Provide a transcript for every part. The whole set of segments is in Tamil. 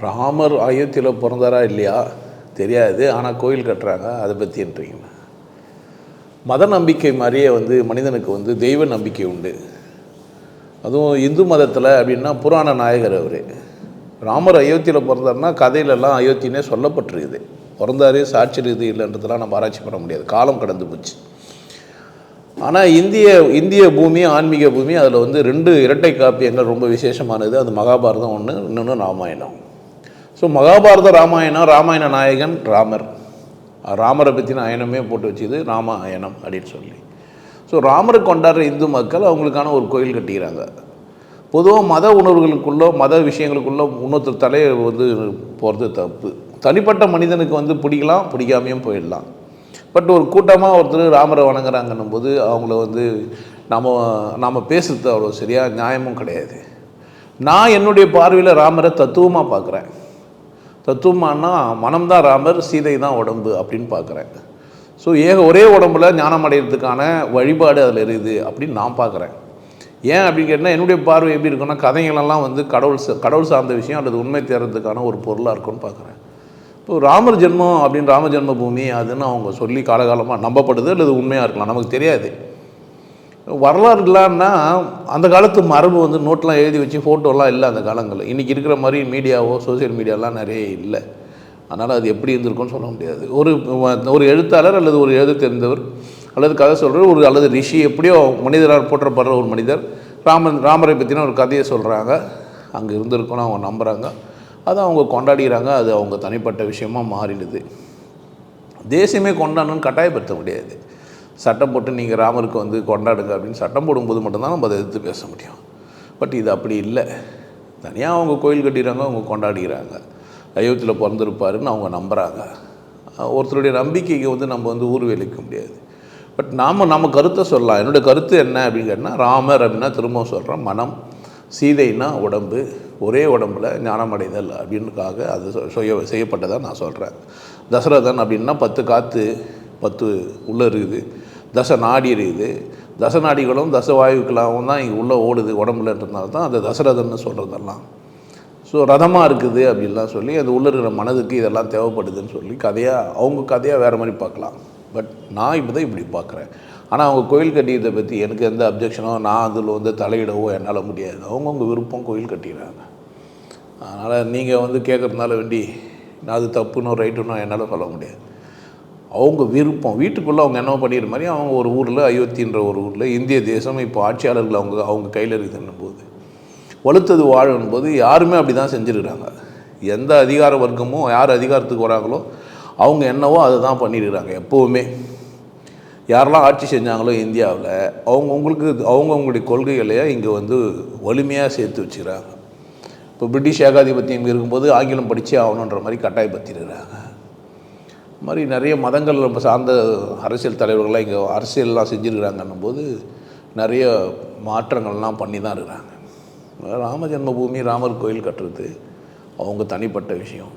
ராமர் அயோத்தியில் பிறந்தாரா இல்லையா? தெரியாது. ஆனால் கோயில் கட்டுறாங்க. அதை பற்றின்றீங்களா மத நம்பிக்கை மாதிரியே வந்து மனிதனுக்கு வந்து தெய்வ நம்பிக்கை உண்டு. அதுவும் இந்து மதத்தில் அப்படின்னா புராண நாயகர் அவர். ராமர் அயோத்தியில் பிறந்தாருன்னா கதையிலெல்லாம் அயோத்தினே சொல்லப்பட்டிருக்குது. பிறந்தாரு சாட்சி இது இல்லைன்றதெல்லாம் நம்ம ஆராய்ச்சி பண்ண முடியாது. காலம் கடந்து போச்சு. ஆனால் இந்திய இந்திய பூமி ஆன்மீக பூமி அதில் வந்து ரெண்டு இரட்டை காப்பியங்கள் ரொம்ப விசேஷமானது. அது மகாபாரதம் ஒன்று இன்னொன்று ராமாயணம். ஸோ மகாபாரத ராமாயணம் ராமாயண நாயகன் ராமர் ராமரை பற்றின அயனமே போட்டு வச்சுது ராமாயணம் அப்படின்னு சொல்லி. ஸோ ராமரை கொண்டாடுற இந்து மக்கள் அவங்களுக்கான ஒரு கோயில் கட்டிக்கிறாங்க. பொதுவாக மத உணர்வுகளுக்குள்ளோ மத விஷயங்களுக்குள்ளோ இன்னொருத்தர் தலையை வந்து போகிறது தப்பு. தனிப்பட்ட மனிதனுக்கு வந்து பிடிக்கலாம் பிடிக்காமையும் போயிடலாம். பட் ஒரு கூட்டமாக ஒருத்தர் ராமரை வணங்குறாங்கன்னும் போது அவங்கள வந்து நம்ம நாம் பேசுறது அவ்வளோ சரியாக நியாயமும் கிடையாது. நான் என்னுடைய பார்வையில் ராமரை தத்துவமாக பார்க்குறேன். தத்துவமானா மனம்தான் ராமர் சீதை தான் உடம்பு அப்படின்னு பார்க்குறேன். ஸோ ஏக ஒரே உடம்புல ஞானம் அடைகிறதுக்கான வழிபாடு அதில் இருக்குது அப்படின்னு நான் பார்க்குறேன். ஏன் அப்படின்னு கேட்டால் என்னுடைய பார்வை எப்படி இருக்குன்னா கதைகளெல்லாம் வந்து கடவுள் கடவுள் சார்ந்த விஷயம் அல்லது உண்மை தேர்றதுக்கான ஒரு பொருளாக இருக்கும்னு பார்க்குறேன். இப்போ ராமர் ஜென்மம் அப்படின்னு ராம ஜென்ம பூமி அதுன்னு அவங்க சொல்லி காலகாலமாக நம்பப்படுது அல்லது உண்மையாக இருக்கலாம் நமக்கு தெரியாது. வரலாறு இல்லைன்னா அந்த காலத்து மரபு வந்து நோட்லாம் எழுதி வச்சு ஃபோட்டோலாம் இல்லை அந்த காலங்களில். இன்றைக்கி இருக்கிற மாதிரி மீடியாவோ சோஷியல் மீடியாலாம் நிறைய இல்லை. அதனால் அது எப்படி இருந்திருக்கும்னு சொல்ல முடியாது. ஒரு ஒரு எழுத்தாளர் அல்லது ஒரு எழுத தெரிந்தவர் அல்லது கதை சொல்கிற ஒரு அல்லது ரிஷி எப்படியோ மனிதரால் போற்றப்படுற ஒரு மனிதர் ராமன் ராமரை பற்றின ஒரு கதையை சொல்கிறாங்க அங்கே இருந்திருக்கோன்னு அவங்க நம்புகிறாங்க அதை அவங்க கொண்டாடுகிறாங்க அது அவங்க தனிப்பட்ட விஷயமா மாறிடுது. தேசியமே கொண்டாடணும்னு கட்டாயப்படுத்த முடியாது. சட்டம் போட்டு நீங்கள் ராமருக்கு வந்து கொண்டாடுங்க அப்படின்னு சட்டம் போடும்போது மட்டும்தான் நம்ம அதை எதிர்த்து பேச முடியும். பட் இது அப்படி இல்லை. தனியாக அவங்க கோயில் கட்டிடுறாங்க அவங்க கொண்டாடுகிறாங்க அயோத்தியில் பிறந்திருப்பாருன்னு அவங்க நம்புகிறாங்க ஒருத்தருடைய நம்பிக்கைக்கு வந்து நம்ம வந்து ஊர் வேலைக்க முடியாது. பட் நாம் நம்ம கருத்தை சொல்லலாம். என்னுடைய கருத்து என்ன அப்படின்னு கேட்டால் ராமர் அப்படின்னா திரும்ப சொல்கிறேன் மனம் சீதைனா உடம்பு ஒரே உடம்புல ஞானமடைதல் அப்படின்னுக்காக அது செய்ய செய்யப்பட்டதாக நான் சொல்கிறேன் தசரதன் அப்படின்னா பத்து காற்று பத்து உள்ளே இருக்குது. தச நாடி இருக்குது தச நாடிகளும் தச வாயுக்களாகவும் தான் இங்கே உள்ளே ஓடுது உடம்புலன்றதுனால தான் அந்த தசரதன்னு சொல்கிறதெல்லாம் ஸோ ரதமாக இருக்குது அப்படின்லாம் சொல்லி அது உள்ளே இருக்கிற மனதுக்கு இதெல்லாம் தேவைப்படுதுன்னு சொல்லி கதையாக அவங்க கதையாக வேறு மாதிரி பார்க்கலாம். பட் நான் இப்போ தான் இப்படி பார்க்குறேன். ஆனால் அவங்க கோயில் கட்டியதை பற்றி எனக்கு எந்த அப்ஜெக்ஷனோ நான் அதில் வந்து தலையிடவோ என்னால் முடியாது. அவங்கவுங்க விருப்பம் கோயில் கட்டிடுறாங்க. அதனால் நீங்கள் வந்து கேட்குறதுனால வேண்டி நான் அது தப்புன்னு ரைட்டுன்னு என்னால் சொல்ல முடியாது. அவங்க விருப்பம். வீட்டுக்குள்ளே அவங்க என்ன பண்ணிடுற மாதிரி அவங்க ஒரு ஊரில் அயோத்தின்ற ஒரு ஊரில் இந்திய தேசம் இப்போ ஆட்சியாளர்கள் அவங்க அவங்க கையில் இருக்குதுன்னும் போது வலுத்தது வாழும் போது யாருமே அப்படி தான் செஞ்சுருக்கிறாங்க. எந்த அதிகார வர்க்கமும் யார் அதிகாரத்துக்கு வராங்களோ அவங்க என்னவோ அதை தான் பண்ணிடுறாங்க எப்போவுமே. யாரெல்லாம் ஆட்சி செஞ்சாங்களோ இந்தியாவில் அவங்கவுங்களுக்கு அவங்கவுங்களுடைய கொள்கைகளையே இங்கே வந்து வலிமையாக சேர்த்து வச்சுக்கிறாங்க. இப்போ பிரிட்டிஷ் ஏகாதிபத்தியம் இருக்கும்போது ஆங்கிலம் படித்தே ஆகணுன்ற மாதிரி கட்டாயப்படுத்திடுறாங்க மாதிரி நிறைய மதங்கள் நம்ம சார்ந்த அரசியல் தலைவர்கள்லாம் இங்கே அரசியல்லாம் செஞ்சுருக்கிறாங்கன்னும் போது நிறைய மாற்றங்கள்லாம் பண்ணி தான் இருக்கிறாங்க. ராம ஜென்மபூமி ராமர் கோயில் கட்டுறது அவங்க தனிப்பட்ட விஷயம்.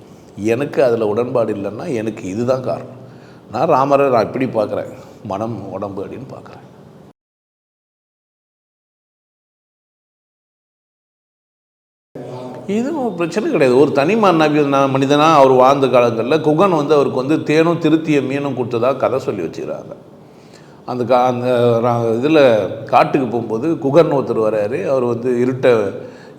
எனக்கு அதில் உடன்பாடு இல்லைன்னா எனக்கு இதுதான் காரணம். நான் ராமரை நான் இப்படி பார்க்குறேன். மனம் உடம்பு அப்படின்னு பார்க்குறேன். இதுவும் பிரச்சனை கிடையாது. ஒரு தனி மன்னபி மனிதனாக அவர் வாழ்ந்த காலங்களில் குகன் வந்து அவருக்கு வந்து தேனும் திருத்திய மீனும் கொடுத்ததா கதை சொல்லி வச்சுக்கிறாங்க. அந்த கா அந்த இதில் காட்டுக்கு போகும்போது குகன் ஒருத்தர் வராரு. அவர் வந்து இருட்டை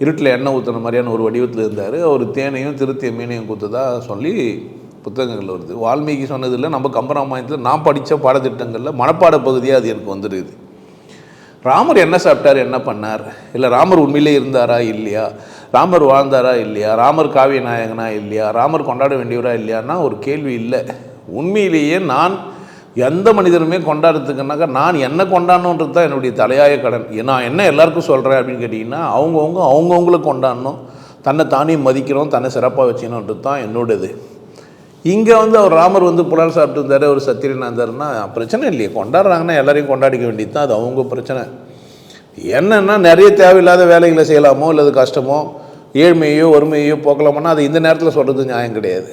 இருட்டில் எண்ணெய் ஊற்றுன மாதிரியான ஒரு வடிவத்தில் இருந்தார். அவர் தேனையும் திருத்திய மீனையும் கொடுத்ததாக சொல்லி புத்தகங்கள் வருது. வால்மீகி சொன்னதில்லை நம்ம கம்பராமாயணத்தில் நான் படித்த பாடத்திட்டங்களில் மனப்பாட பகுதியாக அது எனக்கு வந்துடுது ராமர் என்ன சாப்பிட்டார் என்ன பண்ணார்? இல்லை ராமர் உண்மையிலே இருந்தாரா இல்லையா? ராமர் வாழ்ந்தாரா இல்லையா? ராமர் காவிய நாயகனா இல்லையா? ராமர் கொண்டாட வேண்டியவரா இல்லையான்னா ஒரு கேள்வி இல்லை. உண்மையிலேயே நான் எந்த மனிதருமே கொண்டாடுறதுக்குனாக்கா நான் என்ன கொண்டாடணுன்றது தான் என்னுடைய தலையாய கடன். நான் என்ன எல்லாருக்கும் சொல்கிறேன் அப்படின்னு கேட்டிங்கன்னா அவங்கவுங்க அவங்கவுங்கள கொண்டாடணும். தன்னை தானே மதிக்கணும் தன்னை சிறப்பாக வச்சுக்கணுன்றது தான் என்னோடது. இங்கே வந்து அவர் ராமர் வந்து புலர் சாப்பிட்டு இருந்தார் ஒரு சத்திரியனா பிரச்சனை இல்லையே. கொண்டாடுறாங்கன்னா எல்லாரையும் கொண்டாடிக்க வேண்டியது தான் அது அவங்க பிரச்சனை. என்னன்னா நிறைய தேவையில்லாத வேலைகளை செய்யலாமோ இல்லை கஷ்டமோ ஏழ்மையோ வறுமையோ போக்கலாமன்னா அது இந்த நேரத்தில் சொல்கிறது நியாயம் கிடையாது.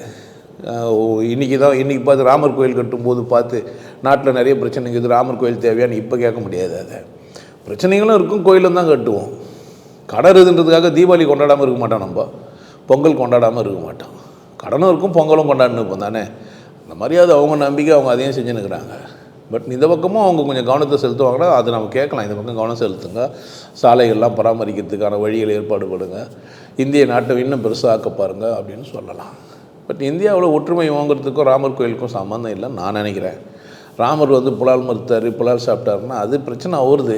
இன்றைக்கி தான் இன்றைக்கி பார்த்து ராமர் கோயில் கட்டும்போது பார்த்து நாட்டில் நிறைய பிரச்சனைங்க. இது ராமர் கோயில் தேவையான்னு இப்போ கேட்க முடியாது அதை. பிரச்சனைகளும் இருக்கும் கோயிலும் தான் கட்டுவோம். கடன் இருக்குன்றதுக்காக தீபாவளி கொண்டாடாமல் இருக்க மாட்டோம் நம்ம. பொங்கல் கொண்டாடாமல் இருக்க மாட்டோம். கடனும் இருக்கும் பொங்கலும் கொண்டாடின்னு தானே. அந்த மாதிரி அது அவங்க நம்பிக்கை அவங்க அதையும் செஞ்சுன்னு இருக்கிறாங்க பட் இந்த பக்கமும் அவங்க கொஞ்சம் கவனத்தை செலுத்துவாங்கன்னா அது நம்ம கேட்கலாம். இந்த பக்கம் கவனம் செலுத்துங்க. சாலைகள்லாம் பராமரிக்கிறதுக்கான வழிகளை ஏற்பாடு பண்ணுங்க. இந்திய நாட்டை இன்னும் பெருசாக்க பாருங்க அப்படின்னு சொல்லலாம். பட் இந்தியாவில் ஒற்றுமை வாங்குறதுக்கும் ராமர் கோயிலுக்கும் சம்மந்தம் இல்லைன்னு நான் நினைக்கிறேன். ராமர் வந்து புலால் மறுத்தார் புலால் சாப்பிட்டாருன்னா அது பிரச்சனை அவருது.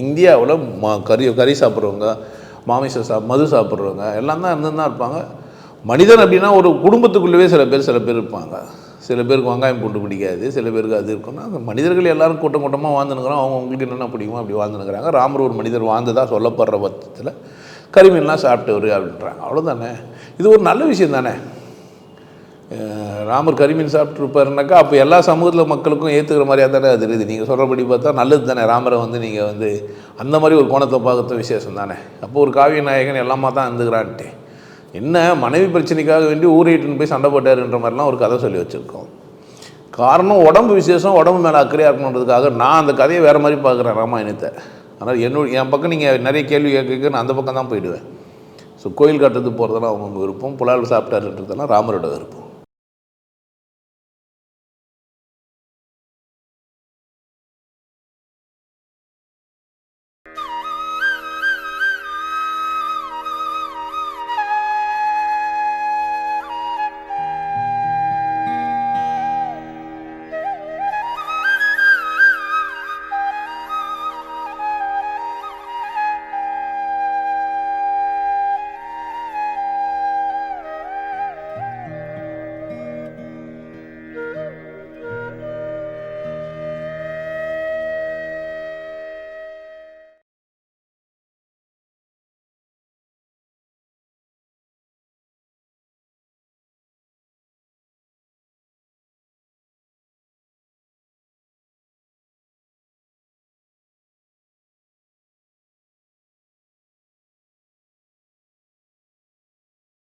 இந்தியாவில் ம கறி கறி சாப்பிட்றவங்க மாமிசம் சாப் மது சாப்பிட்றவங்க எல்லாம் தான் இருந்து தான் இருப்பாங்க. மனிதன் அப்படின்னா ஒரு குடும்பத்துக்குள்ளவே சில பேர் சில பேர் இருப்பாங்க. சில பேருக்கு வெங்காயம் பூண்டு பிடிக்காது சில பேருக்கு அது இருக்குன்னா அந்த மனிதர்கள் எல்லாரும் கூட்டம் கூட்டமாக வாழ்ந்துனுக்குறோம் அவங்க உங்களுக்கு என்னென்ன பிடிக்குமோ அப்படி வாழ்ந்துனுக்குறாங்க ராமர் ஒரு மனிதர் வாழ்ந்ததாக சொல்லப்படுற பட்சத்தில் கரிமீன்லாம் சாப்பிட்டவர் அப்படின்றாங்க. அவ்வளோதானே இது ஒரு நல்ல விஷயம் தானே? ராமர் கரிமீன் சாப்பிட்ருப்பாருனாக்கா அப்போ எல்லா சமூகத்தில் மக்களுக்கும் ஏற்றுக்கிற மாதிரியாக தானே அது இருக்குது. நீங்கள் சொல்கிறபடி பார்த்தா நல்லது தானே? ராமரை வந்து நீங்கள் வந்து அந்த மாதிரி ஒரு கோணத்தை பார்க்குறது விசேஷம் தானே? அப்போ ஒரு காவிய நாயகன் எல்லாமா தான் இருந்துக்கிறான்ட்டு. என்ன மனைவி பிரச்சனைக்காக வேண்டி ஊரையிட்டுன்னு போய் சண்டை போட்டாருன்ற மாதிரிலாம் ஒரு கதை சொல்லி வச்சுருக்கோம். காரணம் உடம்பு விசேஷம் உடம்பு மேலே அக்கறையாக இருக்கணுன்றதுக்காக நான் அந்த கதையை வேறு மாதிரி பார்க்குறேன் ராமாயணத்தை. ஆனால் என்னோட என் பக்கம் நீங்கள் நிறைய கேள்வி கேட்க நான் அந்த பக்கம் தான் போயிடுவேன். ஸோ கோயில் கட்டுறது போகிறதெல்லாம் அவங்க விருப்பம் புலால் சாப்பிட்டாருன்றதெல்லாம் ராமரோட விருப்பம்.